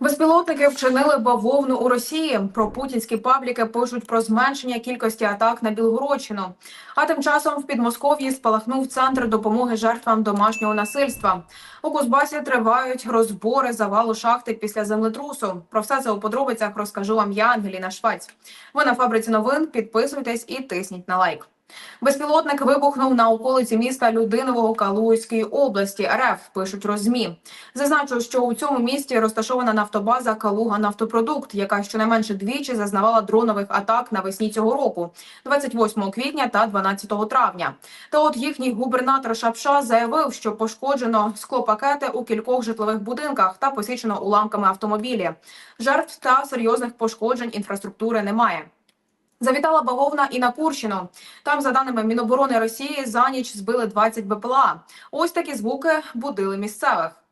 Безпілотники вчинили бавовну у Росії. Про путінські пабліки пишуть про зменшення кількості атак на Білгородщину. А тим часом в Підмосков'ї спалахнув центр допомоги жертвам домашнього насильства. У Кузбасі тривають розбори завалу шахти після землетрусу. Про все це у подробицях розкажу вам я, Ангеліна Швець. Ви на фабриці новин. Підписуйтесь і тисніть на лайк. Безпілотник вибухнув на околиці міста Людинового Калузької області. РФ пишуть розмі. Зазначу, що у цьому місті розташована нафтобаза Калуга Нафтопродукт, яка щонайменше двічі зазнавала дронових атак навесні цього року, 28 квітня та 12 травня. Та от їхній губернатор Шапша заявив, що пошкоджено склопакети у кількох житлових будинках та посічено уламками автомобілі. Жертв та серйозних пошкоджень інфраструктури немає. Завітала бавовна і на Курщину. Там, за даними Міноборони Росії, за ніч збили 20 БПЛА. Ось такі звуки будили місцевих.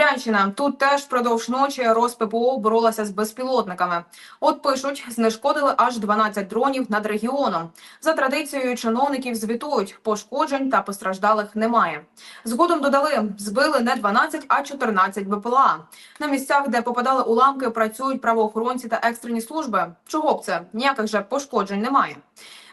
Брянщина тут теж впродовж ночі РосППО боролася з безпілотниками. От пишуть, знешкодили аж 12 дронів над регіоном. За традицією чиновників звітують, пошкоджень та постраждалих немає. Згодом додали, збили не 12, а 14 БПЛА. На місцях, де попадали уламки, працюють правоохоронці та екстрені служби. Чого б це? Ніяких же пошкоджень немає.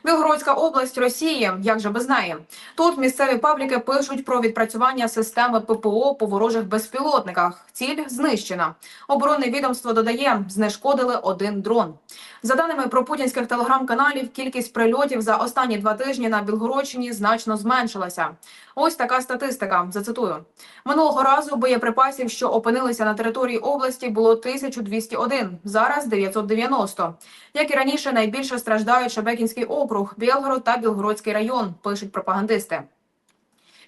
Білгородська область Росії, як же без неї. Тут місцеві пабліки пишуть про відпрацювання системи ППО по ворожих безпілотниках. Ціль знищена. Оборонне відомство додає, знешкодили один дрон. За даними про путінських телеграм-каналів, кількість прильотів за останні два тижні на Білгородщині значно зменшилася. Ось така статистика. Зацитую минулого разу боєприпасів, що опинилися на території області, було 1201, зараз 990. Як і раніше, найбільше страждають Шебекінський округ, Білгород та Білгородський район. Пишуть пропагандисти.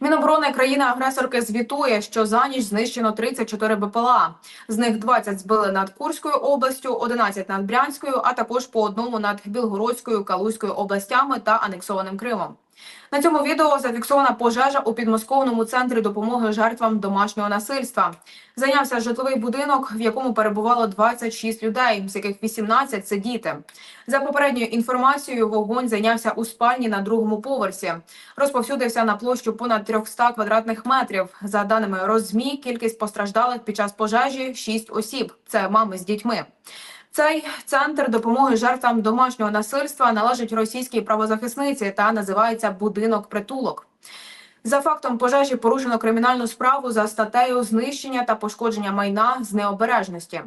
Міноборони країни-агресорки звітує, що за ніч знищено 34 БПЛА. З них 20 збили над Курською областю, 11 над Брянською, а також по одному над Білгородською, Калузькою областями та анексованим Кримом. На цьому відео зафіксована пожежа у підмосковному центрі допомоги жертвам домашнього насильства. Зайнявся житловий будинок, в якому перебувало 26 людей, з яких 18 – це діти. За попередньою інформацією, вогонь зайнявся у спальні на другому поверсі. Розповсюдився на площу понад 300 квадратних метрів. За даними Розмі, кількість постраждалих під час пожежі – 6 осіб. Це мами з дітьми. Цей центр допомоги жертвам домашнього насильства належить російській правозахисниці та називається будинок притулок. За фактом пожежі порушено кримінальну справу за статтею знищення та пошкодження майна з необережності.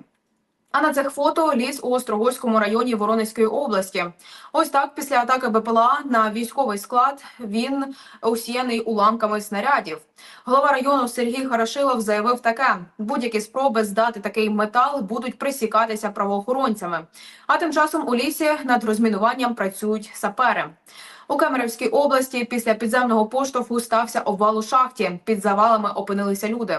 А на цих фото ліс у Острогольському районі Воронезької області. Ось так після атаки БПЛА на військовий склад він усіяний уламками снарядів. Голова району Сергій Харашилов заявив таке: будь-які спроби здати такий метал будуть присікатися правоохоронцями. А тим часом у лісі над розмінуванням працюють сапери. У Кемерівській області після підземного поштовху стався обвал у шахті. Під завалами опинилися люди.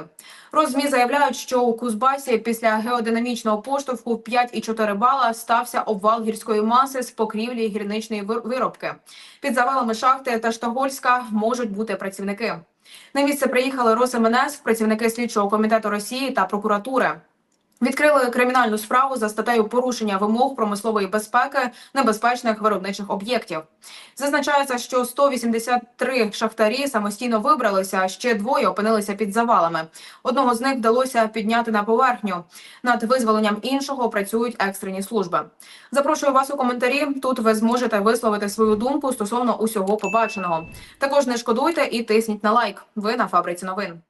Розмі заявляють, що у Кузбасі після геодинамічного поштовху в 5,4 бала стався обвал гірської маси з покрівлі гірничної виробки. Під завалами шахти та Штогольська можуть бути працівники. На місце приїхали РосмНС, працівники слідчого комітету Росії та прокуратури. Відкрили кримінальну справу за статтею порушення вимог промислової безпеки небезпечних виробничих об'єктів. Зазначається, що 183 шахтарі самостійно вибралися, а ще двоє опинилися під завалами. Одного з них вдалося підняти на поверхню. Над визволенням іншого працюють екстрені служби. Запрошую вас у коментарі. Тут ви зможете висловити свою думку стосовно усього побаченого. Також не шкодуйте і тисніть на лайк. Ви на фабриці новин.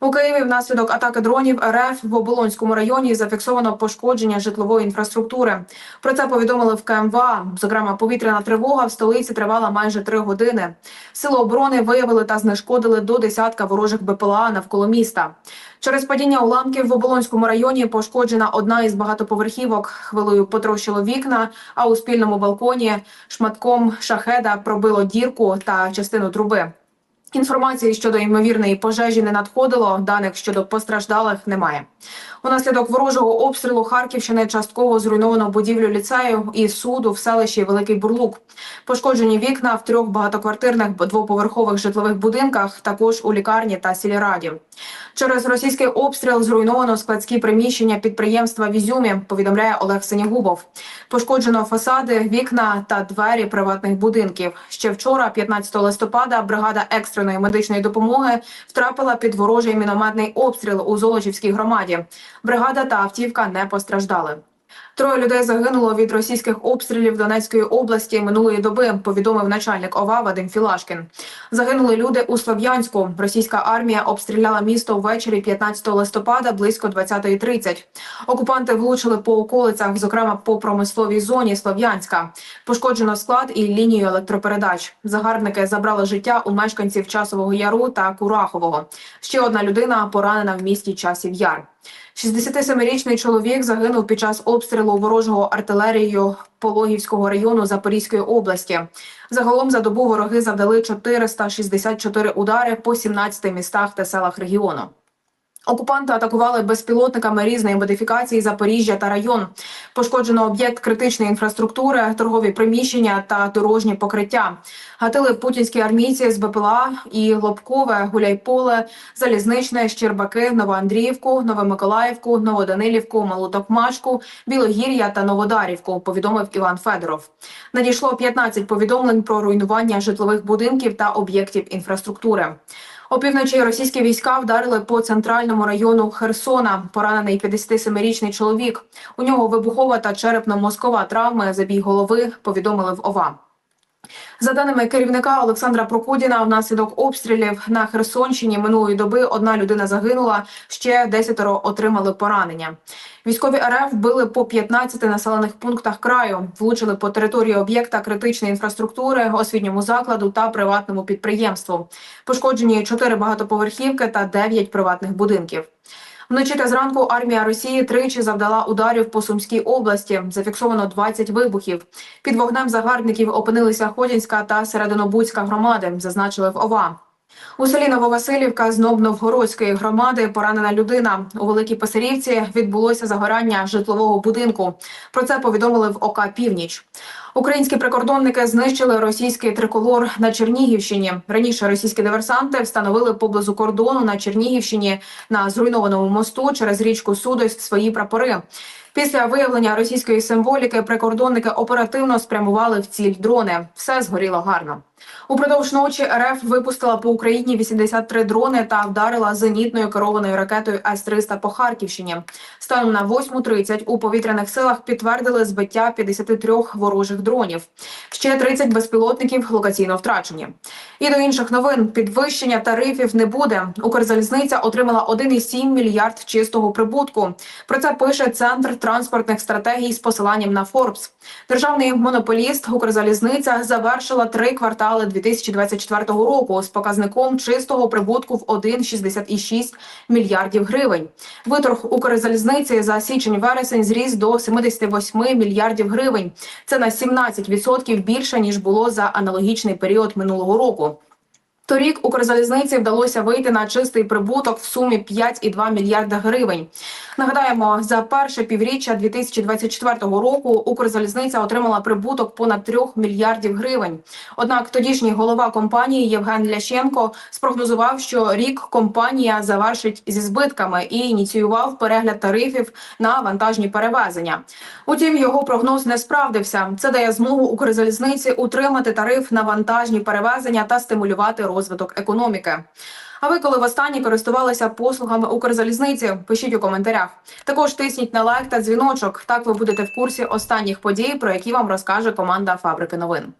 У Києві внаслідок атаки дронів РФ в Оболонському районі зафіксовано пошкодження житлової інфраструктури. Про це повідомили в КМВА. Зокрема, повітряна тривога в столиці тривала майже три години. Сили оборони виявили та знешкодили до десятка ворожих БПЛА навколо міста. Через падіння уламків в Оболонському районі пошкоджена одна із багатоповерхівок. Хвилою потрощило вікна, а у спільному балконі шматком шахеда пробило дірку та частину труби. Інформації щодо ймовірної пожежі не надходило. Даних щодо постраждалих немає. Унаслідок ворожого обстрілу Харківщини частково зруйновано будівлю ліцею і суду в селищі Великий Бурлук. Пошкоджені вікна в трьох багатоквартирних двоповерхових житлових будинках, також у лікарні та сільраді. Через російський обстріл зруйновано складські приміщення підприємства в Ізюмі. Повідомляє Олег Синігубов. Пошкоджено фасади, вікна та двері приватних будинків. Ще вчора, 15 листопада, бригада екстреної медичної допомоги втрапила під ворожий мінометний обстріл у Золочівській громаді. Бригада та автівка не постраждали. Троє людей загинуло від російських обстрілів Донецької області минулої доби. Повідомив начальник ОВА Вадим Філашкін. Загинули люди у Слов'янську. Російська армія обстріляла місто ввечері 15 листопада близько 20.30. Окупанти влучили по околицях, зокрема по промисловій зоні Слов'янська. Пошкоджено склад і лінію електропередач. Загарбники забрали життя у мешканців Часового Яру та Курахового. Ще одна людина поранена в місті Часів Яр. 67-річний чоловік загинув під час обстрілу ворожого артилерією Пологівського району Запорізької області. Загалом за добу вороги завдали 464 удари по 17 містах та селах регіону. Окупанти атакували безпілотниками різної модифікації Запоріжжя та район. Пошкоджено об'єкт критичної інфраструктури, торгові приміщення та дорожні покриття. Гатили путінські армійці з БПЛА і Лобкове, Гуляйполе, Залізничне, Щербаки, Новоандріївку, Новомиколаївку, Новоданилівку, Малутокмашку, Білогір'я та Новодарівку. Повідомив Іван Федоров. Надійшло 15 повідомлень про руйнування житлових будинків та об'єктів інфраструктури. Опівночі російські війська вдарили по центральному району Херсона. Поранений 57-річний чоловік. У нього вибухова та черепно-мозкова травми, забій голови. Повідомили в ОВА. За даними керівника Олександра Прокудіна, внаслідок обстрілів на Херсонщині минулої доби одна людина загинула, ще десятеро отримали поранення. Військові РФ били по 15 населених пунктах краю, влучили по території об'єкта критичної інфраструктури, освітньому закладу та приватному підприємству. Пошкоджені 4 багатоповерхівки та 9 приватних будинків. Вночі та зранку армія Росії тричі завдала ударів по Сумській області. Зафіксовано 20 вибухів. Під вогнем загарбників опинилися Ходінська та Серединобудська громади, зазначили в ОВА. У селі Нововасилівка з Новгородської громади поранена людина. У Великій Писарівці відбулося загорання житлового будинку. Про це повідомили в ОК Північ. Українські прикордонники знищили російський триколор на Чернігівщині. Раніше російські диверсанти встановили поблизу кордону на Чернігівщині на зруйнованому мосту через річку Судость свої прапори. Після виявлення російської символіки прикордонники оперативно спрямували в ціль дрони. Все згоріло гарно. Упродовж ночі РФ випустила по Україні 83 дрони та вдарила зенітною керованою ракетою С-300 по Харківщині. Станом на 8.30 у повітряних силах підтвердили збиття 53 ворожих дронів. Ще 30 безпілотників локаційно втрачені. І до інших новин підвищення тарифів не буде. Укрзалізниця отримала 1,7 мільярд чистого прибутку. Про це пише центр транспортних стратегій з посиланням на Форбс. Державний монополіст Укрзалізниця завершила три квартали 2024 року з показником чистого прибутку в 1,66 мільярдів гривень. Виторг Укрзалізниці за січень-вересень зріс до 78 мільярдів гривень. Це на 17% більше ніж було за аналогічний період минулого року. Торік Укрзалізниці вдалося вийти на чистий прибуток в сумі 5,2 мільярда гривень. Нагадаємо, за перше півріччя 2024 року Укрзалізниця отримала прибуток понад 3 мільярдів гривень. Однак тодішній голова компанії Євген Лященко спрогнозував, що рік компанія завершить зі збитками і ініціював перегляд тарифів на вантажні перевезення. Утім, його прогноз не справдився. Це дає змогу Укрзалізниці утримати тариф на вантажні перевезення та стимулювати розвиток економіки. А ви, коли востаннє користувалися послугами Укрзалізниці, пишіть у коментарях. Також тисніть на лайк та дзвіночок. Так ви будете в курсі останніх подій, про які вам розкаже команда Фабрики новин.